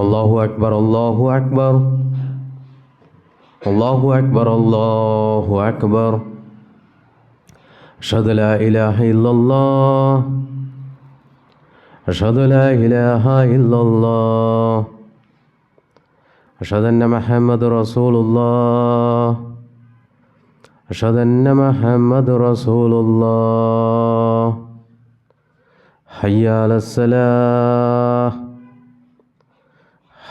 الله أكبر الله أكبر. الله أكبر الله أكبر. أشهد لا إله إلا الله. أشهد لا إله إلا الله. أشهد أن محمد رسول الله. أشهد أن محمد رسول الله. حي على الصلاة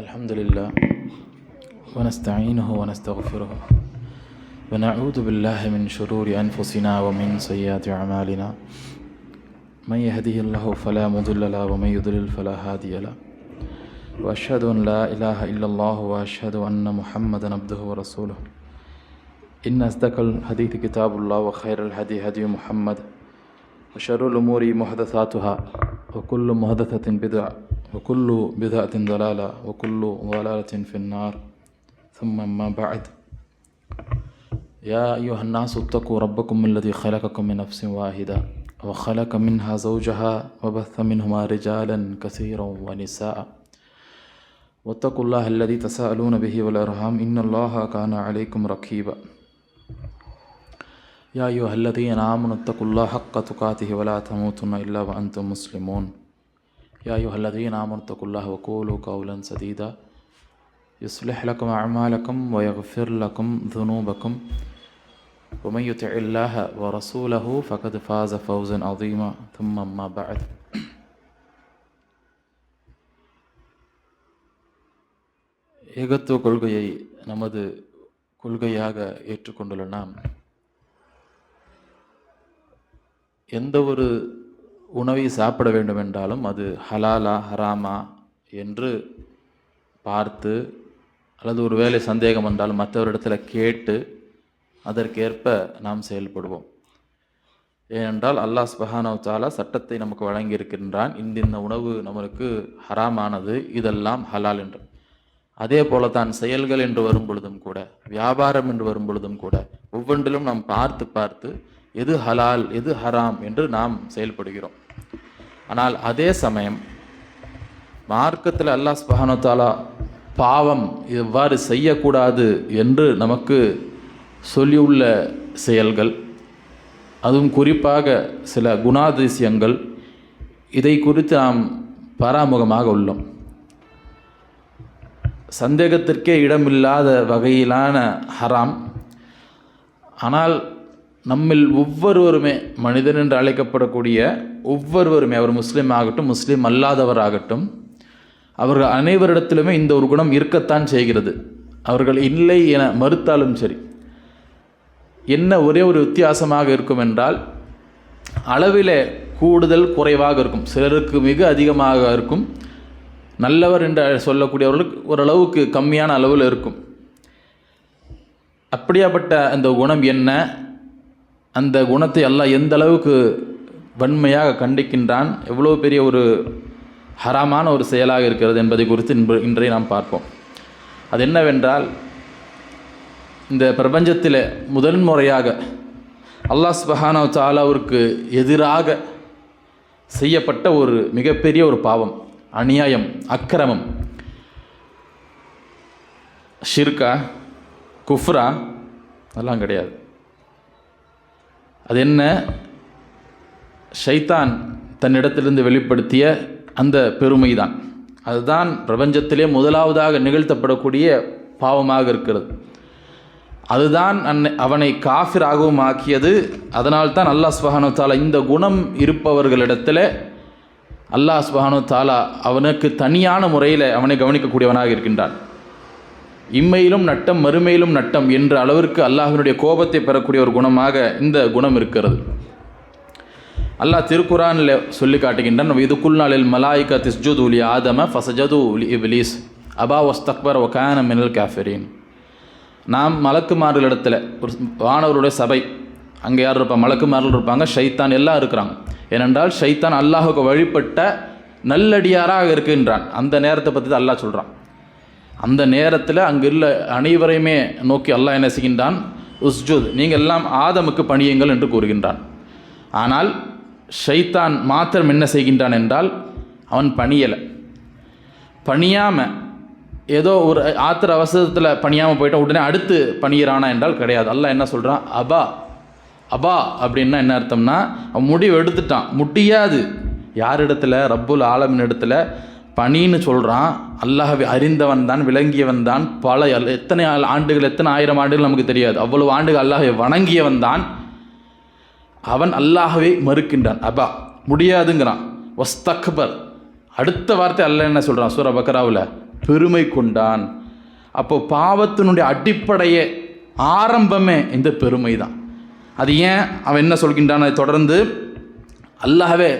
الحمد لله ونستعينه ونستغفره ونعوذ بالله من شرور أنفسنا ومن سيئات أعمالنا. من يهده الله فلا مضل له ومن يضلل فلا هادي له. وأشهد أن لا إله إلا الله وأشهد أن محمدا عبده ورسوله. إن أصدق الحديث كتاب الله وخير الهدي هدي محمد وشر الأمور محدثاتها وكل محدثة بدعة. وكل بدعة ضلالة وكل ضلالة في النار. ثم ما بعد. يا أيها الناس اتقوا ربكم الذي خلقكم من نفس واحدة وخلق منها زوجها وبث منهما رجالا كثيرا ونساء. واتقوا الله الذي تساءلون به والأرحام. إن الله كان عليكم رقيبا. يا أيها الذين آمنوا اتقوا الله حق تقاته ولا تموتن إلا وأنتم مسلمون. يا أيها الذين آمنوا اتقوا الله وقولوا قولا سديدا يصلح لكم أعمالكم ويغفر لكم ذنوبكم ومن يطع الله ورسوله فقد فاز فوزا عظيما ثم ما بعد ஏகத்துவ கொள்கையை நமது கொள்கையாக ஏற்றுக்கொண்டுள்ள நாம் எந்த ஒரு உணவை சாப்பிட வேண்டும் என்றாலும் அது ஹலாலா ஹராமா என்று பார்த்து அல்லது ஒரு வேலை சந்தேகம் வந்தாலும் மற்றவரிடத்தில் கேட்டு அதற்கேற்ப நாம் செயல்படுவோம். ஏனென்றால் அல்லாஹ் சுபஹானவ தாலா சட்டத்தை நமக்கு வழங்கியிருக்கின்றான். இந்த இந்த உணவு நம்மளுக்கு ஹராமானது இதெல்லாம் ஹலால் என்று. அதே போல தான் செயல்கள் என்று வரும் பொழுதும் கூட வியாபாரம் என்று வரும் பொழுதும் கூட ஒவ்வொன்றிலும் நாம் பார்த்து பார்த்து எது ஹலால் எது ஹராம் என்று நாம் செயல்படுகிறோம். ஆனால் அதே சமயம் மார்க்கத்தில் அல்லாஹ் ஸ்பஹானத்தாலா பாவம் எவ்வாறு செய்யக்கூடாது என்று நமக்கு சொல்லியுள்ள செயல்கள் அதுவும் குறிப்பாக சில குணாதிசயங்கள் இதை குறித்து நாம் பராமுகமாக உள்ளோம். சந்தேகத்திற்கே இடமில்லாத வகையிலான ஹராம். ஆனால் நம்மில் ஒவ்வொருவருமே மனிதன் என்று அழைக்கப்படக்கூடிய ஒவ்வொருவருமே அவர் முஸ்லீம் ஆகட்டும் முஸ்லீம் அல்லாதவராகட்டும் அவர்கள் அனைவரிடத்திலுமே இந்த ஒரு குணம் இருக்கத்தான் செய்கிறது. அவர்கள் இல்லை என மறுத்தாலும் சரி. என்ன ஒரே ஒரு வித்தியாசமாக இருக்கும் என்றால் அளவிலே கூடுதல் குறைவாக இருக்கும். சிலருக்கு மிக அதிகமாக இருக்கும். நல்லவர் என்று சொல்லக்கூடியவர்களுக்கு ஓரளவுக்கு கம்மியான அளவில் இருக்கும். அப்படியாப்பட்ட அந்த குணம் என்ன? அந்த குணத்தை எல்லாம் எந்த அளவுக்கு வன்மையாக கண்டிக்கின்றான் எவ்வளோ பெரிய ஒரு ஹராமான ஒரு செயலாக இருக்கிறது என்பதை குறித்து இன்று இன்றைய நாம் பார்ப்போம். அது என்னவென்றால் இந்த பிரபஞ்சத்தில் முதல் முறையாக அல்லாஹ் சுபஹானா தாலாவிற்கு எதிராக செய்யப்பட்ட ஒரு மிகப்பெரிய ஒரு பாவம் அநியாயம் அக்கிரமம். ஷிர்கா குஃப்ரா அதெல்லாம் கிடையாது. அது என்ன? ஷைத்தான் தன்னிடத்திலிருந்து வெளிப்படுத்திய அந்த பெருமை தான் அதுதான் பிரபஞ்சத்திலே முதலாவதாக நிகழ்த்தப்படக்கூடிய பாவமாக இருக்கிறது. அதுதான் அன்னை அவனை காஃபிராகவும் ஆக்கியது. அதனால்தான் அல்லாஹ் சுபஹானு தாலா இந்த குணம் இருப்பவர்களிடத்தில் அல்லாஹ் சுபஹானு தாலா அவனுக்கு தனியான முறையில் அவனை கவனிக்கக்கூடியவனாக இருக்கின்றான். இம்மையிலும் நட்டம் மறுமையிலும் நட்டம் என்ற அளவிற்கு அல்லாஹினுடைய கோபத்தை பெறக்கூடிய ஒரு குணமாக இந்த குணம் இருக்கிறது. அல்லாஹ் திருக்குறானில் சொல்லி காட்டுகின்றான் இதுக்குள் நாளில் மலாய்கா திஸ்ஜுத் உலி ஆதம ஃபசஜது உலி இப்லீஸ். அபா ஒஸ்தக்பர் ஒகான மினல் காஃபரின். நாம் மலக்குமார்களிடத்தில் ஒரு வானவருடைய சபை அங்கே யார் இருப்பாங்க மலக்குமார்கள் இருப்பாங்க ஷைத்தான் எல்லாம் இருக்கிறாங்க. ஏனென்றால் ஷைத்தான் அல்லாஹுக்கு வழிபட்ட நல்லடியாராக இருக்கின்றான். அந்த நேரத்தை பற்றி தான் அல்லாஹ் சொல்கிறான் அந்த நேரத்தில் அங்கு உள்ள அனைவரையுமே நோக்கி அல்லாஹ் என்ன செய்கின்றான்? உஸ்ஜூத் நீங்கள் எல்லாம் ஆதமுக்கு பணியுங்கள் என்று கூறுகின்றான். ஆனால் ஷைத்தான் மாத்திரம் என்ன செய்கின்றான் என்றால் அவன் பணியலை. பணியாமல் ஏதோ ஒரு ஆத்திர அவசரத்தில் பணியாமல் போயிட்டான் உடனே அடுத்து பணியிறானா என்றால் கிடையாது. அல்ல என்ன சொல்கிறான் அபா அபா அப்படின்னா என்ன அர்த்தம்னா அவன் முடிவு எடுத்துட்டான். முடியாது. யார் இடத்துல ரப்புல் ஆலமின் இடத்துல பணின்னு சொல்கிறான் அல்லாஹ்வை அறிந்தவன் தான் விளங்கியவன் தான். பல எத்தனை ஆண்டுகள் எத்தனை ஆயிரம் ஆண்டுகள் நமக்கு தெரியாது. அவ்வளவு ஆண்டுகள் அல்லாஹை வணங்கியவன் தான். அவன் அல்லாஹவே மறுக்கின்றான். அபா முடியாதுங்கிறான். ஒஸ்தக்பர் அடுத்த வார்த்தை அல்ல என்ன சொல்கிறான் சூர பக்ராவில் பெருமை கொண்டான். அப்போ பாவத்தினுடைய அடிப்படையே ஆரம்பமே இந்த பெருமை தான் அது ஏன்? அவன் என்ன சொல்கின்றான்? அதை தொடர்ந்து அல்லாஹவே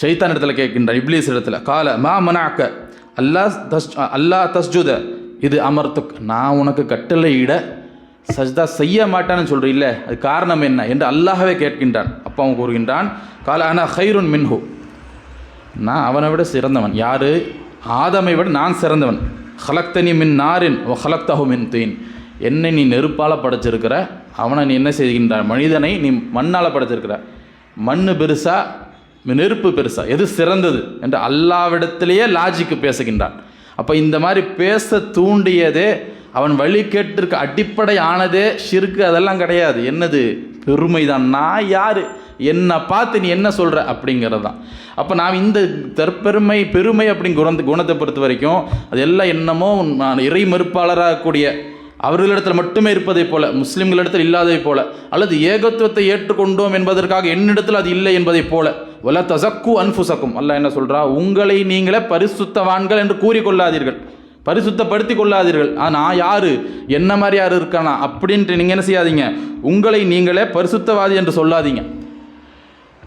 ஷைத்தான் இடத்துல கேட்கின்றான் இப்லீஸ் இடத்துல கால மா மனாக்க? அல்லாஹ் தஸ் அல்லாஹ் தஸ்ஜுத? இது அமர்த்துக் நான் உனக்கு கட்டளையிட சஜ்தா செய்ய மாட்டான்னு சொல்கிறீல்ல அது காரணம் என்ன? என்று அல்லாஹவே கேட்கின்றான். அப்போ அவன் கூறுகின்றான் கால ஆனா ஹைருன் மின்ஹு. நான் அவனை விட சிறந்தவன். யார்? ஆதமை விட நான் சிறந்தவன். ஹலக்தனி மின் நாரின் ஓ ஹலக்தஹு மின் தீன். என்னை நீ நெருப்பால் படைச்சிருக்கிற அவனை நீ என்ன செய்கின்றான் மனிதனை நீ மண்ணால் படைச்சிருக்கிற. மண் பெருசாக நெருப்பு பெருசா? எது சிறந்தது? என்று அல்லாவிடத்திலேயே லாஜிக்கு பேசுகின்றான். அப்போ இந்த மாதிரி பேச தூண்டியதே அவன் வழி கேட்டிருக்க அடிப்படை ஆனதே ஷிருக்கு அதெல்லாம் கிடையாது. என்னது? பெருமை தான் நான் யார்? என்னை பார்த்து நீ என்ன சொல்கிற அப்படிங்கிறது தான் அப்போ நாம் இந்த தற்பெருமை பெருமை அப்படிங்கிற குணத்தை குணத்தை பொறுத்த வரைக்கும் அது எல்லாம் என்னமோ நான் இறை மறுப்பாளராக கூடிய அவர்களிடத்தில் மட்டுமே இருப்பதைப் போல முஸ்லீம்களிடத்தில் இல்லாததைப் போல அல்லது ஏகத்துவத்தை ஏற்றுக்கொண்டோம் என்பதற்காக என்னிடத்தில் அது இல்லை என்பதைப் போல ஒல தசக்கு அன்புசக்கும். அல்ல என்ன சொல்கிறா உங்களை நீங்களே பரிசுத்தவான்கள் என்று கூறிக்கொள்ளாதீர்கள். பரிசுத்தப்படுத்தி கொள்ளாதீர்கள் ஆனால் யார்? என்ன மாதிரி யார் இருக்கானா? அப்படின்ட்டு நீங்கள் என்ன செய்யாதீங்க. உங்களை நீங்களே பரிசுத்தவாதி என்று சொல்லாதீங்க.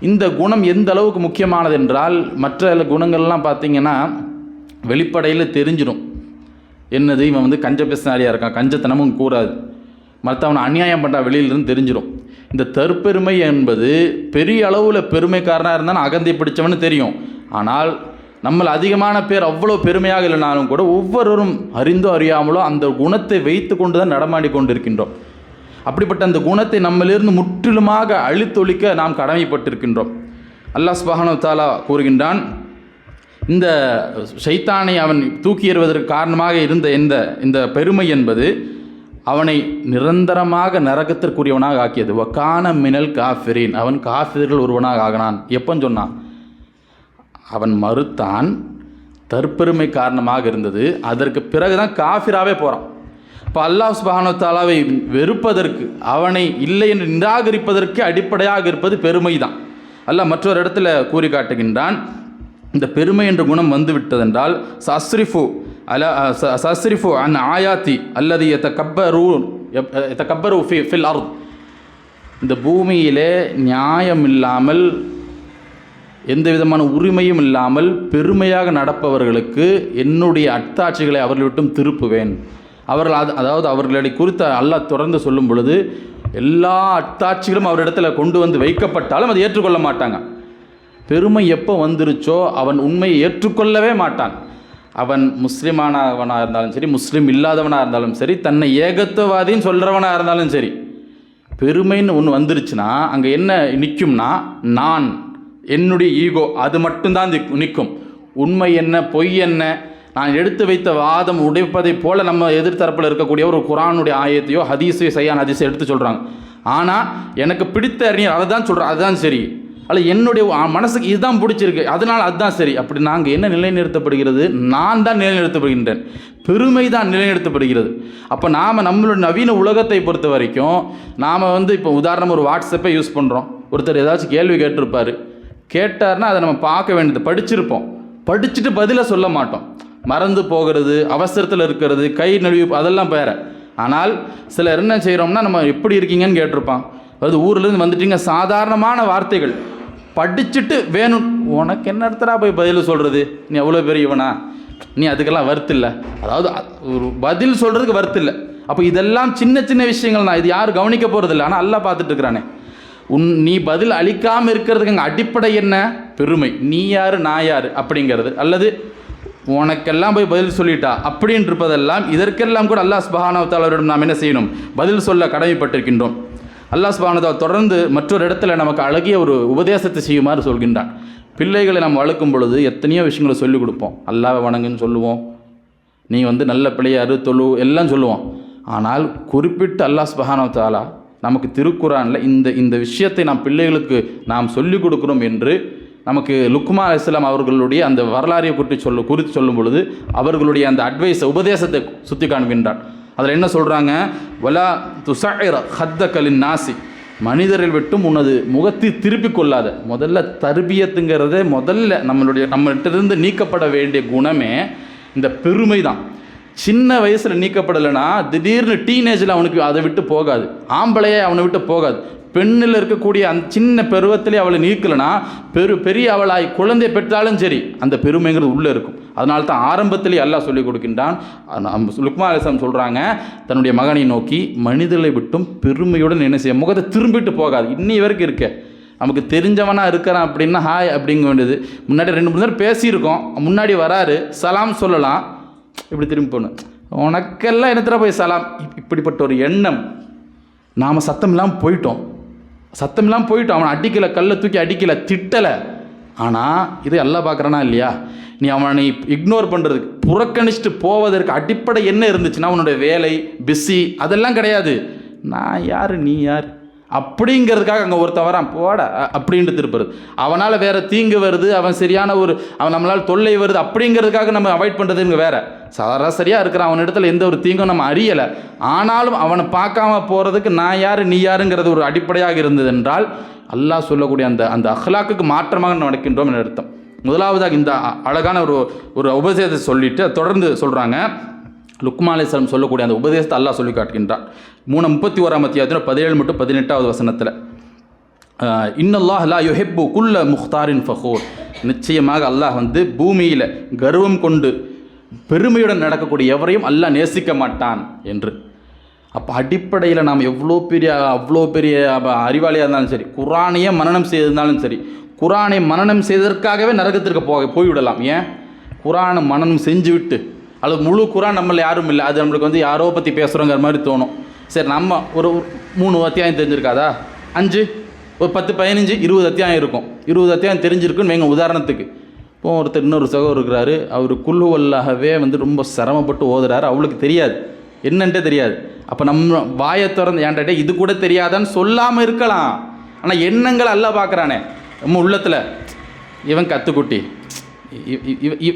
இந்த குணம் எந்த அளவுக்கு முக்கியமானது என்றால் மற்ற குணங்கள்லாம் பார்த்தீங்கன்னா வெளிப்படையில் தெரிஞ்சிடும் என்னது? இவன் வந்து கஞ்ச பிசினாரியாக இருக்கான். கஞ்சத்தனமும் கூறாது. மற்றவனை அநியாயம் பண்ணுறா வெளியிலிருந்து தெரிஞ்சிடும் இந்த தற்பெருமை என்பது பெரிய அளவில் பெருமைக்காரனாக இருந்தாலும் அகந்தை பிடிச்சவனு தெரியும். ஆனால் நம்மள அதிகமான பேர் அவ்வளோ பெருமையாக இல்லைனாலும் கூட ஒவ்வொருவரும் அறிந்தோ அறியாமலோ அந்த குணத்தை வைத்து கொண்டு தான் நடமாடி கொண்டிருக்கின்றோம். அப்படிப்பட்ட அந்த குணத்தை நம்மளிருந்து முற்றிலுமாக அழித்தொழிக்க நாம் கடமைப்பட்டிருக்கின்றோம். அல்லாஹ் சுபஹானு தாலா கூறுகின்றான் இந்த ஷைத்தானை அவன் தூக்கி எறிவதற்கு காரணமாக இருந்த இந்த இந்த பெருமை என்பது அவனை நிரந்தரமாக நரகத்திற்குரியவனாக ஆக்கியது. வக்கான மினல் காஃபிரின். அவன் காஃபிர்கள் ஒருவனாக ஆகினான். எப்போன்னு சொன்னான் அவன் மறுத்தான் தற்பெருமை காரணமாக இருந்தது. அதற்கு பிறகுதான் காஃபிராவே போகிறான் இப்போ அல்லாஹ் சுபானத்தாலாவை தாலாவை வெறுப்பதற்கு அவனை இல்லை என்று நிராகரிப்பதற்கு அடிப்படையாக இருப்பது பெருமை தான் அல்லாஹ் மற்றொரு இடத்துல கூறி காட்டுகின்றான் இந்த பெருமை என்ற குணம் வந்து விட்டதென்றால் சஸ்ரிஃபு அல ச- சஸ்ரிஃபு அன் ஆயாத்தி அல்லது எத்த கப்பரு எத்த கப்பரு ஃபி ஃபில் அர்த் இந்த பூமியிலே நியாயம் இல்லாமல் எந்த விதமான உரிமையும் இல்லாமல் பெருமையாக நடப்பவர்களுக்கு என்னுடைய அத்தாட்சிகளை அவர்கள் விட்டும் திருப்புவேன். அவர்கள் அது அதாவது அவர்களை குறித்த அல்லாஹ் தொடர்ந்து சொல்லும் பொழுது எல்லா அத்தாட்சிகளும் அவரிடத்தில் கொண்டு வந்து வைக்கப்பட்டாலும் அதை ஏற்றுக்கொள்ள மாட்டாங்க. பெருமை எப்போ வந்துருச்சோ அவன் உண்மையை ஏற்றுக்கொள்ளவே மாட்டான். அவன் முஸ்லிமானவனாக இருந்தாலும் சரி முஸ்லீம் இல்லாதவனாக இருந்தாலும் சரி தன்னை ஏகத்துவவாதின்னு சொல்கிறவனாக இருந்தாலும் சரி. பெருமைன்னு ஒன்று வந்துருச்சுன்னா அங்கே என்ன நிற்கும்னா நான் என்னுடைய ஈகோ அது மட்டும்தான் நிற்கும் உண்மை என்ன பொய் என்ன நான் எடுத்து வைத்த வாதம் உடைப்பதைப் போல நம்ம எதிர்த்தரப்பில் இருக்கக்கூடிய ஒரு குரானுடைய ஆயத்தையோ ஹதீஸையோ சையான் ஹதீஸை எடுத்து சொல்கிறாங்க ஆனால் எனக்கு பிடித்த அறிஞர் அதை தான் சொல்கிறேன் அதுதான் சரி. அல்ல என்னுடைய மனசுக்கு இதுதான் பிடிச்சிருக்கு. அதனால் அதுதான் சரி. அப்படி நாங்கள் என்ன நிலைநிறுத்தப்படுகிறது? நான் தான் நிலைநிறுத்தப்படுகின்றேன். பெருமை தான் நிலைநிறுத்தப்படுகிறது. அப்போ நாம் நம்மளோட நவீன உலகத்தை பொறுத்த வரைக்கும் நாம் வந்து இப்போ உதாரணம் ஒரு வாட்ஸ்அப்பை யூஸ் பண்ணுறோம் ஒருத்தர் ஏதாச்சும் கேள்வி கேட்டிருப்பார். கேட்டார்னா அதை நம்ம பார்க்க வேண்டியது படிச்சிருப்போம். படிச்சுட்டு பதிலை சொல்ல மாட்டோம். மறந்து போகிறது அவசரத்தில் இருக்கிறது கை நழுவி அதெல்லாம் வேற. ஆனால் சிலர் என்ன செய்கிறோம்னா நம்ம எப்படி இருக்கீங்கன்னு கேட்டிருப்பான். அதாவது ஊர்லேருந்து வந்துட்டீங்க சாதாரணமான வார்த்தைகள். படிச்சுட்டு வேணும். உனக்கு என்ன இடத்துல போய் பதில் சொல்கிறது நீ எவ்வளோ பெரியவனா நீ அதுக்கெல்லாம் வருத்தில்லை அதாவது ஒரு பதில் சொல்கிறதுக்கு வருத்தில்லை அப்போ இதெல்லாம் சின்ன சின்ன விஷயங்கள் தான். இது யாரும் கவனிக்க போகிறதில்ல ஆனால் நல்லா பார்த்துட்டு இருக்கிறானே. உன் நீ பதில் அளிக்காமல் இருக்கிறதுக்கு அங்கே அடிப்படை என்ன? பெருமை. நீ யார் நான் யார்? அப்படிங்கிறது. அல்லது உனக்கெல்லாம் போய் பதில் சொல்லிட்டா? அப்படின்னு இருப்பதெல்லாம் இதற்கெல்லாம் கூட அல்லாஹ் சுபஹானவத்தாளரிடம் நாம் என்ன செய்யணும்? பதில் சொல்ல கடமைப்பட்டிருக்கின்றோம். அல்லாஹ் சுபானதா தொடர்ந்து மற்றொரு இடத்துல நமக்கு அழகிய ஒரு உபதேசத்தை செய்யுமாறு சொல்கின்றான். பிள்ளைகளை நாம் வளர்க்கும் பொழுது எத்தனையோ விஷயங்களை சொல்லிக் கொடுப்போம். அல்லாவை வணங்குன்னு சொல்லுவோம். நீ வந்து நல்ல பிள்ளையாரு தொழு எல்லாம் சொல்லுவோம். ஆனால் குறிப்பிட்டு அல்லாஹ் சுபஹானஹு நமக்கு திருக்குறானில் இந்த இந்த விஷயத்தை நாம் பிள்ளைகளுக்கு நாம் சொல்லிக் கொடுக்குறோம் என்று நமக்கு லுக்மா இஸ்லாம் அவர்களுடைய அந்த வரலாறை குறித்து சொல்ல குறித்து சொல்லும் பொழுது அவர்களுடைய அந்த அட்வைஸை உபதேசத்தை சுற்றி காண்கின்றான். அதில் என்ன சொல்கிறாங்க வலா துசாயிர ஹத்தக்கலின் நாசி மனிதர்கள் விட்டும் உனது முகத்தை திருப்பிக் கொள்ளாத. முதல்ல தர்பியத்துங்கிறதே முதல்ல நம்மளுடைய நம்மகிட்டருந்து நீக்கப்பட வேண்டிய குணமே இந்த பெருமை தான் சின்ன வயசில் நீக்கப்படலைன்னா திடீர்னு டீனேஜில் அவனுக்கு அதை விட்டு போகாது. ஆம்பளையே அவனை விட்டு போகாது. பெண்ணில் இருக்கக்கூடிய அந்த சின்ன பருவத்திலே அவளை நீக்கலைன்னா பெரு பெரிய அவளாய் குழந்தை பெற்றாலும் சரி அந்த பெருமைங்கிறது உள்ளே இருக்கும். அதனால தான் ஆரம்பத்திலே எல்லாம் சொல்லிக் கொடுக்கின்றான். நம்ம லுக்மா அலிசம் சொல்கிறாங்க தன்னுடைய மகனை நோக்கி மனிதர்களை விட்டும் பெருமையுடன் என்ன செய்ய முகத்தை திரும்பிட்டு போகாது. இன்னி வரைக்கும் இருக்க. நமக்கு தெரிஞ்சவனாக இருக்கிறான் அப்படின்னா ஹாய் அப்படிங்க வேண்டியது. முன்னாடி ரெண்டு மூணு நேரம் பேசியிருக்கோம். முன்னாடி வராரு சலாம் சொல்லலாம். இப்படி திரும்பி போகணும் உனக்கெல்லாம் என்னத்துல போய் சலாம்? இப்- இப்படிப்பட்ட ஒரு எண்ணம். நாம் சத்தம் இல்லாமல் போயிட்டோம். சத்தம் இல்லாமல் போயிட்டோம் அவனை அடிக்கலை கல்லை தூக்கி அடிக்கலை திட்டலை. ஆனால் இது எல்லாம் பார்க்குறானா இல்லையா? நீ அவனை இக்னோர் பண்ணுறதுக்கு புறக்கணிச்சுட்டு போவதற்கு அடிப்படை என்ன இருந்துச்சுன்னா அவனுடைய வேலை பிஸி அதெல்லாம் கிடையாது. நான் யார் நீ யார்? அப்படிங்கிறதுக்காக அங்கே ஒருத்தன் வரான் போட அப்படின்ட்டு திருப்புறது அவனால் வேற தீங்கு வருது அவன் சரியான ஒரு அவன் நம்மளால் தொல்லை வருது அப்படிங்கிறதுக்காக நம்ம அவாய்ட் பண்ணுறதுங்க வேற. சராசரியாக இருக்கிற அவன் இடத்துல எந்த ஒரு தீங்கும் நம்ம அறியலை. ஆனாலும் அவனை பார்க்காம போகிறதுக்கு நான் யார் நீ யாருங்கிறது ஒரு அடிப்படையாக இருந்தது என்றால் அல்லாஹ் சொல்லக்கூடிய அந்த அந்த அஹ்லாக்குக்கு மாற்றமாக நடக்கின்றோம் என்று அர்த்தம். முதலாவதாக இந்த அழகான ஒரு ஒரு உபதேசத்தை சொல்லிட்டு தொடர்ந்து சொல்கிறாங்க லுக்மா அலிஸ்லாம் சொல்லக்கூடிய அந்த உபதேசத்தை அல்லாஹ் சொல்லி காட்டுகின்றான். மூணு முப்பத்தி ஓராம் அத்தியாயத்தில் பதினேழு மட்டும் பதினெட்டாவது வசனத்தில் இன்னல்லாஹ் லா யுஹெப்பு குல்ல முக்தாரின் ஃபஹூர் நிச்சயமாக அல்லாஹ் வந்து பூமியில் கர்வம் கொண்டு பெருமையுடன் நடக்கக்கூடிய எவரையும் அல்லாஹ் நேசிக்க மாட்டான் என்று. அப்போ அடிப்படையில் நாம் எவ்வளோ பெரிய அவ்வளோ பெரிய அறிவாளியாக இருந்தாலும் சரி குரானையே மனநம் செய்திருந்தாலும் சரி குரானை மனநம் செய்ததற்காகவே நரகத்திற்கு போக போய்விடலாம். ஏன்? குரானை மனநம் செஞ்சு விட்டு அல்லது முழு குரான் நம்மள யாரும் இல்லை. அது நம்மளுக்கு வந்து யாரோ பற்றி பேசுகிறோங்கிற மாதிரி தோணும். சரி நம்ம ஒரு மூணு அத்தியாயம் தெரிஞ்சிருக்காதா? அஞ்சு? ஒரு பத்து பதினஞ்சு இருபது அத்தியாயம் இருக்கும். இருபது அத்தியாயம் தெரிஞ்சிருக்குன்னு வைங்க உதாரணத்துக்கு. இப்போ ஒருத்தர் இன்னொரு சகோதரர் இருக்கிறாரு. அவர் குல்லுவல்லாகவே வந்து ரொம்ப சிரமப்பட்டு ஓதுறாரு. அவளுக்கு தெரியாது. என்னன்ட்டே தெரியாது. அப்போ நம்ம வாயை திறந்து ஏன்டா இது கூட தெரியாதான்னு சொல்லாமல் இருக்கலாம். ஆனால் எண்ணங்கள் அல்ல பார்க்குறானே நம்ம உள்ளத்தில் இவன் கத்துக்குட்டி.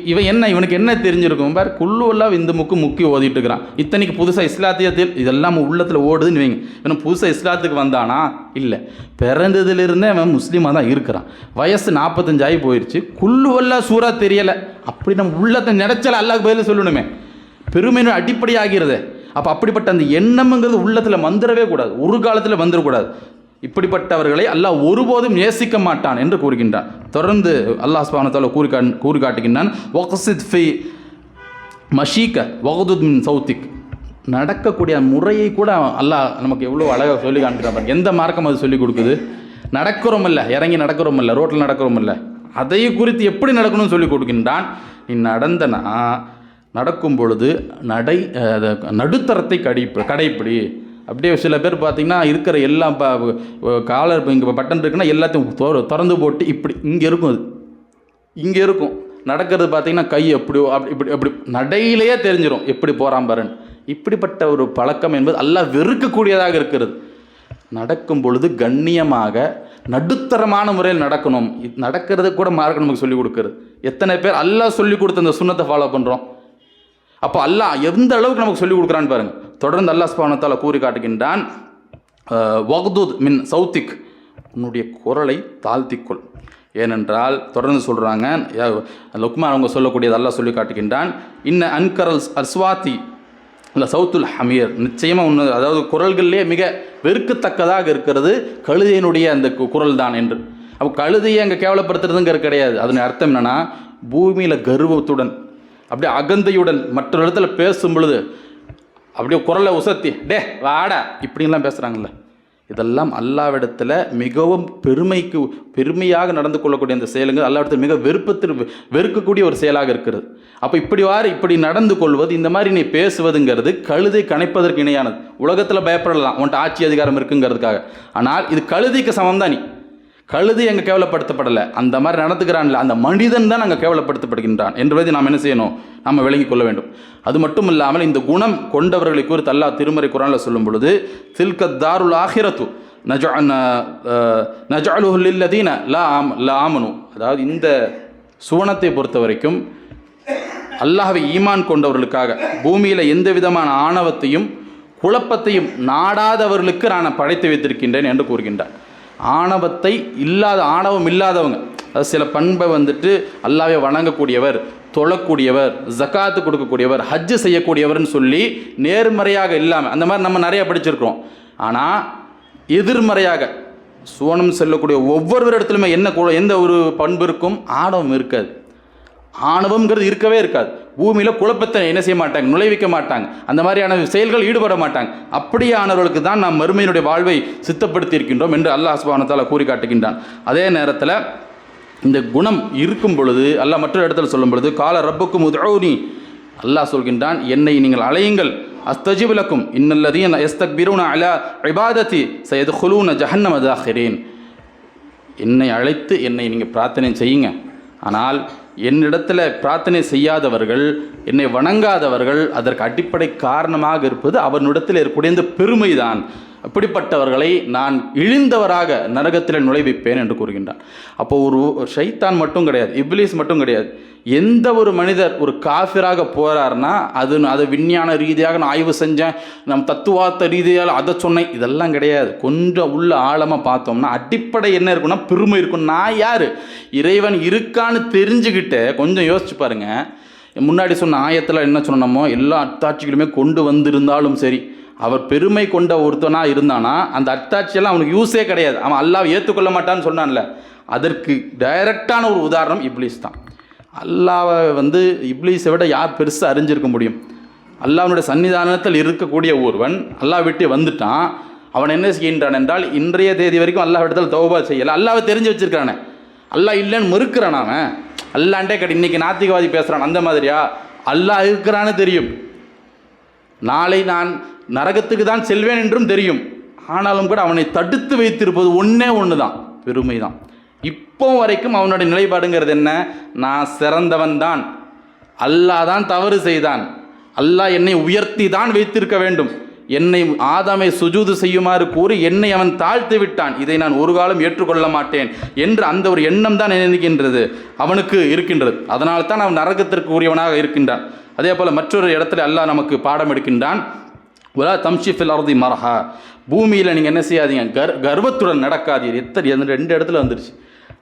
இவன் என்ன? இவனுக்கு என்ன தெரிஞ்சிருக்கும்? பார் குள்ளுவெல்லாம் இந்த முக்கு முக்கி ஓதிட்டு இருக்கிறான் இத்தனைக்கு புதுசாக இஸ்லாத்தியத்தில் இதெல்லாம் உள்ளத்தில் ஓடுதுன்னு வைங்க. இவன் புதுசாக இஸ்லாத்துக்கு வந்தானா? இல்லை. பிறந்ததுலேருந்தே அவன் முஸ்லீமாக தான் இருக்கிறான். வயசு நாற்பத்தஞ்சாயி போயிடுச்சு குள்ளுவெல்லாம் சூறாக தெரியலை. அப்படி நம்ம உள்ளத்தை நினைச்சல அல்லாஹ் பதில் சொல்லணுமே. பெருமையின் அடிப்படையாகிறது. அப்போ அப்படிப்பட்ட அந்த எண்ணம்ங்கிறது உள்ளத்தில் வந்துடவே கூடாது. ஒரு காலத்தில் வந்துடக்கூடாது இப்படிப்பட்டவர்களை அல்லாஹ் ஒருபோதும் நேசிக்க மாட்டான் என்று கூறுகின்றான் தொடர்ந்து அல்லாஹ் சுபானத்தால் கூறி கா கூறி காட்டுகின்றான் ஃபி மஷீக்க வகுதுத் மின் சௌத்திக். நடக்கக்கூடிய முறையை கூட அல்லாஹ் நமக்கு எவ்வளோ அழகாக சொல்லி காண்கிறான் எந்த மார்க்கம் அது சொல்லி கொடுக்குது? நடக்கிறோம் இல்லை இறங்கி நடக்கிறோம் இல்லை ரோட்டில் நடக்கிறோம் இல்லை அதை குறித்து எப்படி நடக்கணும்னு சொல்லி கொடுக்கின்றான். நீ நடந்தனா நடக்கும் பொழுது நடை நடுத்தரத்தை கடைப்பி கடைப்பிடி. அப்படியே சில பேர் பார்த்தீங்கன்னா இருக்கிற எல்லா ப காலர் இங்கே பட்டன் இருக்குன்னா எல்லாத்தையும் திறந்து போட்டு இப்படி இங்கே இருக்கும் அது. இங்கே இருக்கும். நடக்கிறது பார்த்தீங்கன்னா கை எப்படியோ அப்படி இப்படி அப்படி நடையிலேயே தெரிஞ்சிடும் எப்படி போகிறான் பாருன்னு. இப்படிப்பட்ட ஒரு பழக்கம் என்பது எல்லாம் வெறுக்கக்கூடியதாக இருக்கிறது. நடக்கும் பொழுது கண்ணியமாக நடுத்தரமான முறையில் நடக்கணும். நடக்கிறது கூட மார்க்க நமக்கு சொல்லிக் கொடுக்குறது. எத்தனை பேர் அல்லாஹ் சொல்லிக் கொடுத்த அந்த சுண்ணத்தை ஃபாலோ பண்ணுறோம் அப்போ அல்லாஹ் எந்த அளவுக்கு நமக்கு சொல்லிக் கொடுக்குறான்னு பாருங்கள் தொடர்ந்து அல்லாஹ் சுபானத்தால கூறி காட்டுகின்றான் வக்துத் மின் சவுத்திக் உன்னுடைய குரலை தாழ்த்திக்கொள். ஏனென்றால் தொடர்ந்து சொல்கிறாங்க லுக்மான் அவங்க சொல்லக்கூடியது அல்லாஹ் சொல்லி காட்டுகின்றான் இன்ன அன்கரல் அஸ்வாத்தி இல்லை சவுத்துல் ஹமீர். நிச்சயமாக ஒன்று அதாவது குரல்கள்லேயே மிக வெறுக்கத்தக்கதாக இருக்கிறது கழுதையினுடைய அந்த கு- குரல் தான் என்று. அப்போ கழுதையை அங்கே கேவலப்படுத்துறதுங்கிறது கிடையாது. அதன் அர்த்தம் என்னென்னா பூமியில் கர்வத்துடன் அப்படியே அகந்தையுடன் மற்ற இடத்துல பேசும் பொழுது அப்படியே குரலை உசத்தி டே வாடா. இப்படின்லாம் பேசுகிறாங்கல்ல இதெல்லாம் அல்லாவிடத்தில் மிகவும் பெருமைக்கு பெருமையாக நடந்து கொள்ளக்கூடிய அந்த செயலுங்க அல்லாவிடத்தில் மிக வெறுப்பத்தில் வெறுக்கக்கூடிய ஒரு செயலாக இருக்கிறது. அப்போ இப்படி வாரு இப்படி நடந்து கொள்வது இந்த மாதிரி நீ பேசுவதுங்கிறது கழுதை கணைப்பதற்கு இணையானது. உலகத்தில் பயப்படலாம் உன்ட்ட ஆட்சி அதிகாரம் இருக்குங்கிறதுக்காக. ஆனால் இது கழுதைக்கு சமம் தான் நீ. கழுது எங்கள் கேவலப்படுத்தப்படலை. அந்த மாதிரி நடந்துக்கிறான்ல. அந்த மனிதன் தான் அங்கே கேவலப்படுத்தப்படுகின்றான். என்பதை நாம் என்ன செய்யணும்? நாம் விளங்கிக் கொள்ள வேண்டும். அது மட்டும் இல்லாமல் இந்த குணம் கொண்டவர்களை குறித்து அல்லாஹ் திருமறை குரானில் சொல்லும் பொழுது தில்க தாருல் ஆஹிரத்து நஜாலுல்லதீன லா ஆம் லா ஆமனு. அதாவது இந்த சுவனத்தை பொறுத்த வரைக்கும் அல்லாஹ்வை ஈமான் கொண்டவர்களுக்காக பூமியில் எந்த விதமான ஆணவத்தையும் குழப்பத்தையும் நாடாதவர்களுக்கு நான் படைத்து வைத்திருக்கின்றேன் என்று கூறுகின்றார். ஆணவத்தை இல்லாத ஆணவம் இல்லாதவங்க. அது சில பண்பை வந்துட்டு அல்லாவே வணங்கக்கூடியவர் தொழக்கூடியவர் ஜக்காத்து கொடுக்கக்கூடியவர் ஹஜ்ஜு செய்யக்கூடியவர்னு சொல்லி நேர்மறையாக இல்லாமல் அந்த மாதிரி நம்ம நிறைய படிச்சிருக்கிறோம். ஆனால் எதிர்மறையாக சுவனம் செல்லக்கூடிய ஒவ்வொரு இடத்துலையுமே என்ன எந்த ஒரு பண்பு இருக்கும்? ஆணவம் இருக்காது. ஆணவம்ங்கிறது இருக்கவே இருக்காது. பூமியில் குழப்பத்தை என்ன செய்ய மாட்டாங்க? நுழைவிக்க மாட்டாங்க. அந்த மாதிரியான செயல்கள் ஈடுபட மாட்டாங்க. அப்படியானவர்களுக்கு தான் நாம் மறுமையினுடைய வாழ்வை சித்தப்படுத்தி இருக்கின்றோம் என்று அல்லாஹ் சுபானத்தால் கூறி காட்டுகின்றான் அதே நேரத்தில் இந்த குணம் இருக்கும் பொழுது அல்ல மற்றொரு இடத்துல சொல்லும் பொழுது கால ரப்புக்கும் உதவுனி. அல்லாஹ் சொல்கின்றான் என்னை நீங்கள் அலையுங்கள். அஸ்தஜிபுலக்கும் இன்னல்லதீன் எஸ்தக்பிரூன அலா இபாதத்தி சையது ஹுலூன ஜஹன்னமதாகிறேன் என்னை அழைத்து என்னை நீங்கள் பிரார்த்தனை செய்யுங்க. ஆனால் என்னிடத்தில் பிரார்த்தனை செய்யாதவர்கள் என்னை வணங்காதவர்கள் அதற்கு அடிப்படை காரணமாக இருப்பது அவனிடத்தில் இருக்கக்கூடிய இந்த பெருமைதான். அப்படிப்பட்டவர்களை நான் இழிந்தவராக நரகத்தில் நுழைவிப்பேன் என்று கூறுகின்றான் அப்போ ஒரு ஷைத்தான் மட்டும் கிடையாது இப்லீஸ் மட்டும் கிடையாது. எந்த ஒரு மனிதர் ஒரு காஃபிராக போறாருன்னா அது அதை விஞ்ஞான ரீதியாக நான் ஆய்வு செஞ்சேன் நம் தத்துவார்த்த ரீதியால் அதை சொன்னேன் இதெல்லாம் கிடையாது. கொஞ்சம் உள்ள ஆழமாக பார்த்தோம்னா அடிப்படை என்ன இருக்குன்னா பெருமை இருக்கும். நான் யார்? இறைவன் இருக்கான்னு தெரிஞ்சுக்கிட்டு கொஞ்சம் யோசிச்சு பாருங்கள் முன்னாடி சொன்ன ஆயத்தில் என்ன சொன்னோமோ எல்லா அத்தாட்சிகளுமே கொண்டு வந்திருந்தாலும் சரி அவர் பெருமை கொண்ட ஒருத்தனாக இருந்தானா அந்த அத்தாட்சியெல்லாம் அவனுக்கு யூஸே கிடையாது. அவன் அல்லாஹ் ஏற்றுக்கொள்ள மாட்டான்னு சொன்னான்ல. அதற்கு டைரக்டான ஒரு உதாரணம் இப்லீஸ் தான். அல்லாவை வந்து இப்லீஸை விட யார் பெருசாக அறிஞ்சிருக்க முடியும்? அல்லாஹ்வுடைய சன்னிதானத்தில் இருக்கக்கூடிய ஒருவன் அல்லாஹ் விட்டு வந்துட்டான். அவன் என்ன செய்கின்றான் என்றால் இன்றைய தேதி வரைக்கும் அல்லாஹ் இடத்துல தௌபா செய்யலை. அல்லாவை தெரிஞ்சு வச்சுருக்கானே அல்லாஹ் இல்லைன்னு மறுக்கிறான் அவன். அல்லாண்டே கடி இன்றைக்கி நாத்திகவாதி பேசுகிறான் அந்த மாதிரியா? அல்லாஹ் இருக்கிறான்னு தெரியும். நாளை நான் நரகத்துக்கு தான் செல்வேன் என்றும் தெரியும். ஆனாலும் கூட அவனை தடுத்து வைத்திருப்பது ஒன்றே ஒன்று தான் பெருமை தான் இப்போ வரைக்கும் அவனுடைய நிலைப்பாடுங்கிறது என்ன? நான் சிறந்தவன் தான். அல்லாஹ் தான் தவறு செய்தான். அல்லாஹ் என்னை உயர்த்தி தான் வைத்திருக்க வேண்டும். என்னை ஆதாமை சுஜூது செய்யுமாறு கூறி என்னை அவன் தாழ்த்து விட்டான். இதை நான் ஒரு காலம் ஏற்றுக்கொள்ள மாட்டேன் என்று அந்த ஒரு எண்ணம் தான் நினைக்கின்றது. அவனுக்கு இருக்கின்றது. அதனால் தான் அவன் நரகத்திற்கு உரியவனாக இருக்கின்றான். அதே போல் மற்றொரு இடத்துல அல்லாஹ் நமக்கு பாடம் எடுக்கின்றான். உலா தம்ஷிஃபில் அறுதி மரஹா. பூமியில் நீங்கள் என்ன செய்யாதீங்க. கர் கர்வத்துடன் நடக்காதீர். எத்தனை ரெண்டு இடத்துல வந்துருச்சு.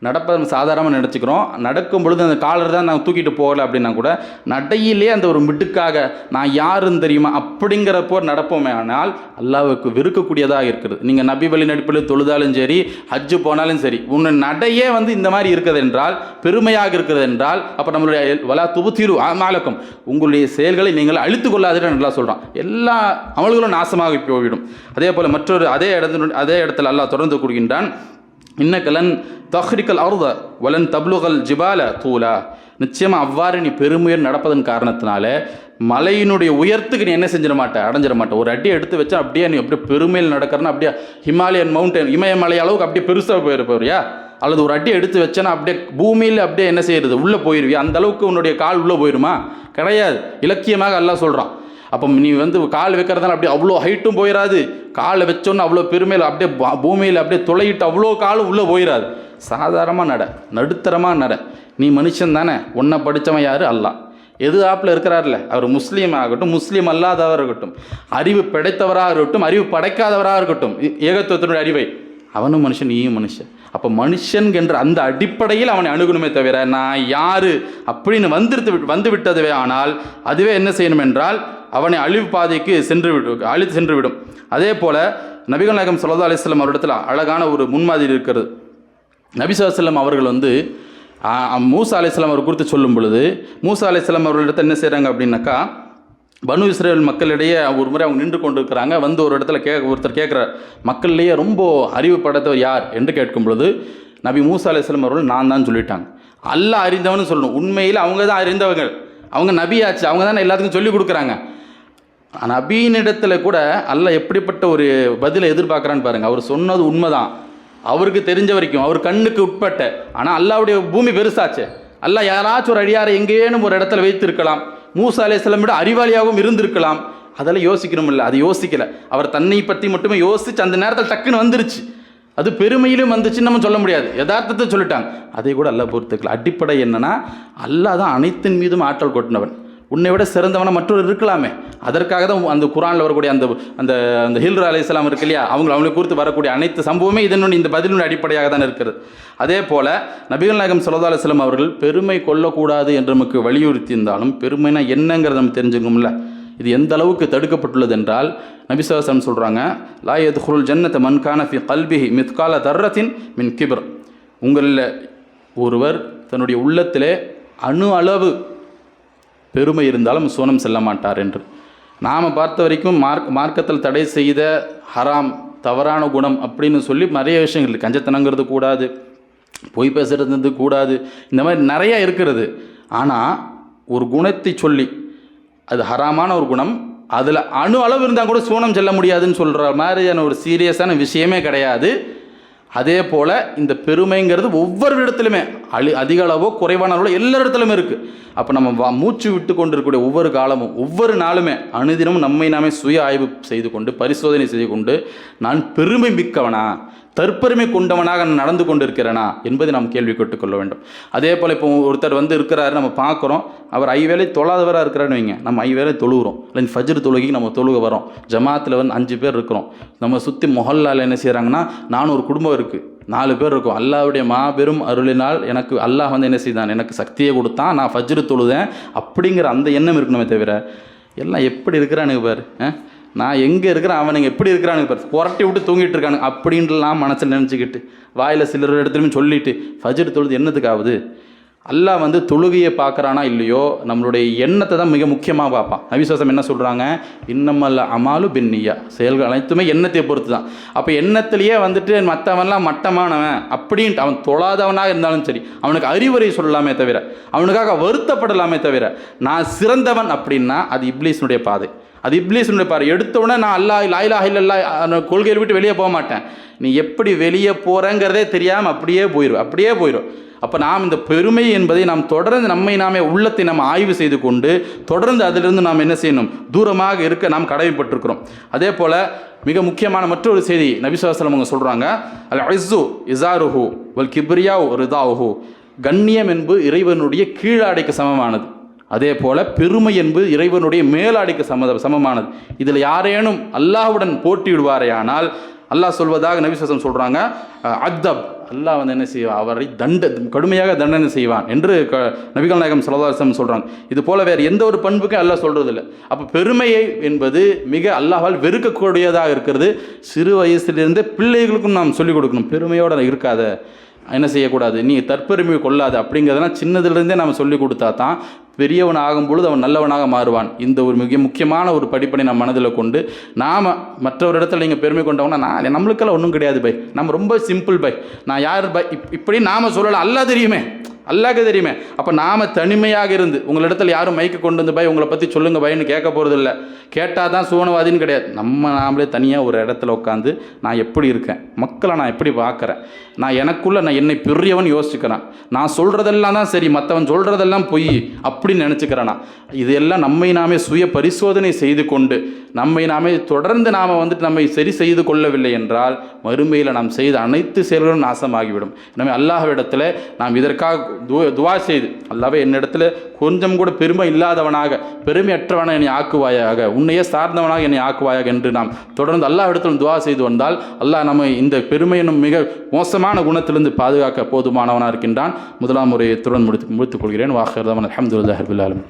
நடப்பதை சாதாரணமாக நினச்சிக்கிறோம். நடக்கும் பொழுது அந்த காலர் தான் நான் தூக்கிட்டு போகலை அப்படின்னா கூட நடையிலே அந்த ஒரு மிடுக்காக நான் யாருன்னு தெரியுமா? அப்படிங்கிறப்போ நடப்போமே. ஆனால் அல்லாவுக்கு வெறுக்கக்கூடியதாக இருக்குது நீங்கள் நபி வழி நடிப்பில் தொழுதாலும் சரி ஹஜ்ஜு போனாலும் சரி உன்னை நடையே வந்து இந்த மாதிரி இருக்கிறது என்றால் பெருமையாக இருக்கிறது என்றால் அப்போ நம்மளுடைய வலா துபுத்திரு ஆமாலக்கும் உங்களுடைய செயல்களை நீங்கள் அழித்து கொள்ளாதீர்கள் நல்லா சொல்கிறான் எல்லா அமல்களும் நாசமாக போய்விடும். அதே போல் மற்றொரு அதே இடத்துல அதே இடத்துல அல்லாஹ் தொடர்ந்து கொடுக்கின்றான் கூறுகின்றான் இன்னக்கலன் தஹ்ரிக்கல் அருத வலன் தப்லுகல் ஜிபால தூலா. நிச்சயமாக அவ்வாறு நீ பெருமுயர் நடப்பதன் காரணத்தினால மலையினுடைய உயரத்துக்கு நீ என்ன செஞ்சிட மாட்டேன் அடைஞ்சிட மாட்டேன் ஒரு அடி எடுத்து வச்சா அப்படியே நீ அப்படியே பெருமையில் நடக்கிறனா அப்படியே ஹிமாலயன் மவுண்டன் இமயமலை அளவுக்கு அப்படியே பெருசாக போயிருப்பவரியா அல்லது ஒரு அடி எடுத்து வச்சேன்னா அப்படியே பூமியில் அப்படியே என்ன செய்யறது? உள்ளே போயிருவியா? அந்த அளவுக்கு உன்னுடைய கால் உள்ளே போயிருமா? கிடையாது. இலக்கியமாக எல்லாம் சொல்கிறான் அப்போ நீ வந்து கால் வைக்கிறதால அப்படியே அவ்வளோ ஹைட்டும் போயிடாது காலை வச்சோன்னு அவ்வளோ பெருமையில் அப்படியே பூமியில் அப்படியே துளையிட்டு அவ்வளோ காலும் உள்ளே போயிடாது சாதாரணமாக நட நடுத்தரமாக நட. நீ மனுஷன் தானே உன்னை படித்தவன் யார்? அல்லாஹ். எது ஆப்பில் இருக்கிறார்ல? அவர் முஸ்லீம் ஆகட்டும் முஸ்லீம் அல்லாதவராக இருக்கட்டும். அறிவு படைத்தவராக இருக்கட்டும் அறிவு படைக்காதவராக இருக்கட்டும். ஏகத்துவத்தினுடைய அறிவை. அவனும் மனுஷன் நீயும் மனுஷன். அப்போ மனுஷன்கின்ற அந்த அடிப்படையில் அவனை அணுகணுமே தவிர நான் யாரு அப்படின்னு வந்துடுத்து வந்து விட்டதுவே ஆனால் அதுவே என்ன செய்யணும் என்றால் அவனை அழிவு பாதைக்கு சென்று விடும் அழித்து சென்று விடும். அதே போல் நபிகள் நாயகம் சல்லா அலிஸ்லாம் அவரிடத்தில் அழகான ஒரு முன்மாதிரி இருக்கிறது. நபிசாஸ்லம் அவர்கள் வந்து மூசா அலிஸ்லாம் அவர் குறித்து சொல்லும் பொழுது மூசா அலிஸ்லாம் அவர்களிடத்தில் என்ன செய்கிறாங்க அப்படின்னாக்கா பனு இஸ்ரேல் மக்களிடையே ஒரு முறை அவங்க நின்று கொண்டு இருக்கிறாங்க வந்து ஒரு இடத்துல கே ஒருத்தர் கேட்குறார் மக்களிலேயே ரொம்ப அறிவு படைத்தவர் யார்? என்று கேட்கும் பொழுது நபி மூசா அலிஸ்லாம் அவர்கள் நான் தான் சொல்லிட்டாங்க. அல்ல அறிந்தவன்னு சொல்லணும். உண்மையில் அவங்க தான் அறிந்தவங்க அவங்க நபியாச்சு. அவங்க தான் எல்லாத்துக்கும் சொல்லிக் கொடுக்குறாங்க. நபீனிடத்தில் கூட அல்ல எப்படிப்பட்ட ஒரு பதிலை எதிர்பார்க்குறான்னு பாருங்க. அவர் சொன்னது உண்மைதான். அவருக்கு தெரிஞ்ச வரைக்கும் அவர் கண்ணுக்கு உட்பட்ட. ஆனால் அல்லாவுடைய பூமி பெருசாச்சு. அல்ல யாராச்சும் ஒரு அடியாரை எங்கேனும் ஒரு இடத்துல வைத்திருக்கலாம். மூசா அலையாம் விட அறிவாளியாகவும் இருந்திருக்கலாம். அதெல்லாம் யோசிக்கணும் இல்லை அது யோசிக்கல. அவர் தன்னை பற்றி மட்டுமே யோசிச்சு அந்த நேரத்தில் டக்குன்னு வந்துருச்சு. அது பெருமையிலும் வந்துச்சுன்னு நம்ம சொல்ல முடியாது. யதார்த்தத்தை சொல்லிட்டாங்க. அதை கூட அல்லாஹ் பொறுத்துக்கல. அடிப்படை என்னன்னா அல்லாஹ் தான் அனைத்தின் மீதும் ஆற்றல் கொட்டினவன். உன்னை விட சிறந்தவன மற்றொரு இருக்கலாமே. அதற்காக தான் அந்த குரானில் வரக்கூடிய அந்த அந்த அந்த ஹில்ரு அலையாம் இருக்கு இல்லையா? அவங்க அவங்களை குறித்து வரக்கூடிய அனைத்து சம்பவமே இதனுடைய இந்த பதிலினுடைய அடிப்படையாக தான் இருக்கிறது அதே போல நபிகள் நாயகம் சல்லா அலுவலம் அவர்கள் பெருமை கொள்ளக்கூடாது என்று நமக்கு வலியுறுத்தி இருந்தாலும் பெருமைனா என்னங்கிறத நம்ம தெரிஞ்சுக்கணும்ல. இது எந்த அளவுக்கு தடுக்கப்பட்டுள்ளது என்றால் நபிசாசன் சொல்கிறாங்க லா ஹுல் ஜன்னத்தை மன்கான ஃபி கல்பிஹி மித்கால தர்ரத்தின் மின் கிபர். உங்களில் ஒருவர் தன்னுடைய உள்ளத்திலே அணு அளவு பெருமை இருந்தாலும் சோனம் செல்ல மாட்டார் என்று. நாம் பார்த்த வரைக்கும் மார்க் மார்க்கத்தில் தடை செய்த ஹராம் தவறான குணம் அப்படின்னு சொல்லி நிறைய விஷயங்கள் கஞ்சத்தனங்கிறது கூடாது பொய் பேசுறது கூடாது இந்த மாதிரி நிறையா இருக்கிறது. ஆனால் ஒரு குணத்தை சொல்லி அது ஹராமான ஒரு குணம் அதில் அணு அளவு இருந்தால் கூட சூனம் செல்ல முடியாதுன்னு சொல்கிற மாதிரியான ஒரு சீரியஸான விஷயமே கிடையாது. அதே போல் இந்த பெருமைங்கிறது ஒவ்வொரு இடத்துலையுமே அழி அதிக அளவோ குறைவான அளவோ எல்லா இடத்துலையுமே இருக்குது அப்போ நம்ம வா மூச்சு விட்டு கொண்டு இருக்கக்கூடிய ஒவ்வொரு காலமும் ஒவ்வொரு நாளுமே அனுதினமும் நம்மை நாமே சுய ஆய்வு செய்து கொண்டு பரிசோதனை செய்து கொண்டு நான் பெருமை மிக்கவனா? தற்பெருமை கொண்டவனாக நான் நடந்து கொண்டிருக்கிறேனா என்பதை நாம் கேள்வி கேட்டுக்கொள்ள வேண்டும். அதே போல் இப்போ ஒருத்தர் வந்து இருக்கிறாரு நம்ம பார்க்குறோம். அவர் ஐவேளை தொழாதவராக இருக்கிறான்னு வைங்க. நம்ம ஐவேளை தொழுகிறோம். இல்லை ஃபஜ்ர் தொழுகைக்கு நம்ம தொழுக வரோம் ஜமாத்தில் வந்து அஞ்சு பேர் இருக்கிறோம். நம்ம சுற்றி மொஹல்லால் என்ன செய்கிறாங்கன்னா நானூறு குடும்பம் இருக்குது நாலு பேர் இருக்கும். அல்லாவுடைய மாபெரும் அருளினால் எனக்கு அல்லாஹ் வந்து என்ன செய்தான்? எனக்கு சக்தியை கொடுத்தான். நான் ஃபஜ்ரு தொழுதேன். அப்படிங்கிற அந்த எண்ணம் இருக்கணுமே தவிர எல்லாம் எப்படி இருக்கிறானுங்க பாரு ஆ? நான் எங்கே இருக்கிறேன் அவனுங்க எப்படி இருக்கிறானுங்க பாரு. புரட்டி விட்டு தூங்கிட்டு இருக்கானுங்க அப்படின்லாம் மனசில் நினச்சிக்கிட்டு வாயில் சிலர் இடத்துலையும் சொல்லிட்டு ஃபஜர் தொழுது என்னத்துக்கு ஆகுது அல்லாஹ் வந்து தொழுகையை பார்க்குறானா இல்லையோ? நம்மளுடைய எண்ணத்தை தான் மிக முக்கியமாக பார்ப்பான். அவிசுவாசம் என்ன சொல்கிறாங்க இன்னமல்ல அமாலு பின்னியா. செயல்கள் அனைத்துமே எண்ணத்தை பொறுத்து தான். அப்போ எண்ணத்திலேயே வந்துட்டு மற்றவன்லாம் மட்டமானவன் அப்படின்ட்டு அவன் தொழாதவனாக இருந்தாலும் சரி அவனுக்கு அறிவுரை சொல்லலாமே தவிர அவனுக்காக வருத்தப்படலாமே தவிர நான் சிறந்தவன் அப்படின்னா அது இப்ளீஸினுடைய பாதை. அது இப்லீஸினுடைய பாரு. எடுத்தோடனே நான் அல்லாஹ் லாயிலா இல்லல்லா கொள்கையில் விட்டு வெளியே போக மாட்டேன். நீ எப்படி வெளியே போகிறேங்கிறதே தெரியாமல் அப்படியே போயிடும் அப்படியே போயிடும் அப்போ நாம் இந்த பெருமை என்பதை நாம் தொடர்ந்து நம்மை நாமே உள்ளத்தை நாம் ஆய்வு செய்து கொண்டு தொடர்ந்து அதிலிருந்து நாம் என்ன செய்யணும்? தூரமாக இருக்க நாம் கடமைப்பட்டிருக்கிறோம். அதே போல் மிக முக்கியமான மற்றொரு செய்தி நபிசுவாசலம் அவங்க சொல்கிறாங்க அல் ஐசு இசாருஹு வல் கிப்ரியா ரிதாஹு கண்ணியம் என்பது இறைவனுடைய கீழாடைக்கு சமமானது. அதே போல் பெருமை என்பது இறைவனுடைய மேலாடிக்கு சம சமமானது. இதில் யாரேனும் அல்லாஹ்வுடன் போட்டியிடுவாரேயானால் அல்லாஹ் சொல்வதாக நபிசுவசம் சொல்கிறாங்க அக்தப் அல்லாஹ் வந்து என்ன செய்வான் அவரை தண்ட கடுமையாக தண்டனை செய்வான் என்று க நபிகள் நாயகம் சலதாசம் சொல்கிறாங்க இது போல வேறு எந்த ஒரு பண்புக்கும் அல்லாஹ் சொல்கிறதில்ல அப்போ பெருமையை என்பது மிக அல்லாஹால் வெறுக்கக்கூடியதாக இருக்கிறது. சிறு வயசிலிருந்தே பிள்ளைகளுக்கும் நாம் சொல்லிக் கொடுக்கணும். பெருமையோடு இருக்காத என்ன செய்யக்கூடாது? நீ தற்பெருமை கொள்ளாது அப்படிங்கிறதெல்லாம் சின்னதுலேருந்தே நம்ம சொல்லி கொடுத்தா தான் பெரியவன் ஆகும் பொழுது அவன் நல்லவனாக மாறுவான். இந்த ஒரு மிக முக்கியமான ஒரு படிப்பனை நம்ம மனதில் கொண்டு நாம் மற்றொரு இடத்துல நீங்கள் பெருமை கொண்டவங்கன்னா நான் நம்மளுக்கெல்லாம் ஒன்றும் கிடையாது பை. நம்ம ரொம்ப சிம்பிள் பை. நான் யார் பை? இப் இப்படி நாம் சொல்லலாம் அல்லா தெரியுமே. அல்லாக்கு தெரியுமே. அப்போ நாம் தனிமையாக இருந்து உங்களிடத்தில் யாரும் மைக்கு கொண்டு வந்து பை உங்களை பற்றி சொல்லுங்கள் பைன்னு கேட்க போகிறது இல்லை கேட்டால் தான் சூனவாதின்னு கிடையாது. நம்ம நாமளே தனியாக ஒரு இடத்துல உட்காந்து நான் எப்படி இருக்கேன்? மக்களை நான் எப்படி பார்க்குறேன்? நான் எனக்குள்ளே நான் என்னை பெரியவன் யோசிச்சுக்கிறேன். நான் சொல்கிறதெல்லாம் தான் சரி மற்றவன் சொல்கிறதெல்லாம் பொய். அப்படின்னு நினச்சிக்கிறேன்னா இதெல்லாம் நம்மை நாமே சுய பரிசோதனை செய்து கொண்டு நம்மை நாமே தொடர்ந்து நாம் வந்துட்டு நம்மை சரி செய்து கொள்ளவில்லை என்றால் மறுமையில் நாம் செய்த அனைத்து செயல்களும் நாசமாகிவிடும். எனவே அல்லாஹ்விடத்தில் நாம் இதற்காக து துவா செய்து அல்லாவே என்னிடத்தில் கொஞ்சம் கூட பெருமை இல்லாதவனாக பெருமையற்றவனாக என்னை ஆக்குவாயாக உன்னையே சார்ந்தவனாக என்னை ஆக்குவாயாக என்று நாம் தொடர்ந்து அல்லாஹ்விடத்திலும் துவா செய்து வந்தால் அல்லாஹ் நம்மை இந்த பெருமை என்னும் மிக மோசமான குணத்திலிருந்து பாதுகாக்க போதுமானவனாக இருக்கின்றான். முதலாம் முறையை துடன் முடித்து முடித்துக் கொள்கிறேன். வாஹர்தான் لله رب العالمين.